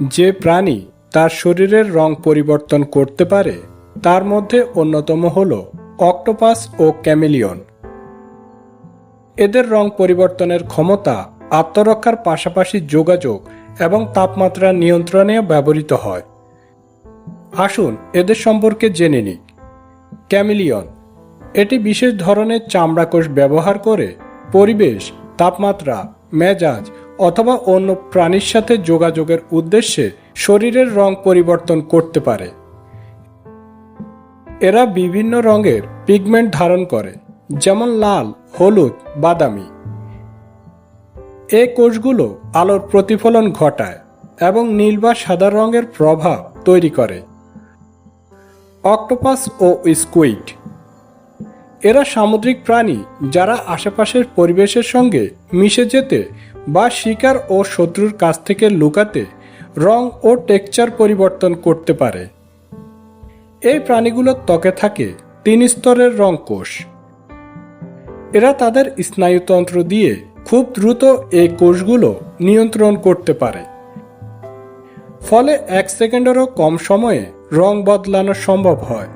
যে প্রাণী তার শরীরের রং পরিবর্তন করতে পারে, তার মধ্যে অন্যতম হল অক্টোপাস ও ক্যামেলিয়ন। এদের রং পরিবর্তনের ক্ষমতা আত্মরক্ষার পাশাপাশি যোগাযোগ এবং তাপমাত্রা নিয়ন্ত্রণে ব্যবহৃত হয়। আসুন এদের সম্পর্কে জেনে নিই। ক্যামিলিয়ন, এটি বিশেষ ধরনের চামড়া কোষ ব্যবহার করে পরিবেশ, তাপমাত্রা, মেজাজ অথবা অন্য প্রাণীর সাথে যোগাযোগের উদ্দেশ্যে শরীরের রং পরিবর্তন করতে পারে। এরা বিভিন্ন রঙের পিগমেন্ট ধারণ করে, যেমন লাল, হলুদ, বাদামি। এই কোষগুলো আলোর প্রতিফলন ঘটায় এবং নীল বা সাদা রঙের প্রভাব তৈরি করে। অক্টোপাস ও স্কুইড। এরা সামুদ্রিক প্রাণী যারা আশেপাশের পরিবেশের সঙ্গে মিশে যেতে বা শিকার ও শত্রুর কাছ থেকে লুকাতে রং ও টেক্সচার পরিবর্তন করতে পারে। এই প্রাণীগুলোর ত্বকে থাকে, তিন স্তরের রং কোষ। এরা তাদের স্নায়ুতন্ত্র দিয়ে খুব দ্রুত এই কোষগুলো নিয়ন্ত্রণ করতে পারে। ফলে এক সেকেন্ডেরও কম সময়ে রং বদলানো সম্ভব হয়।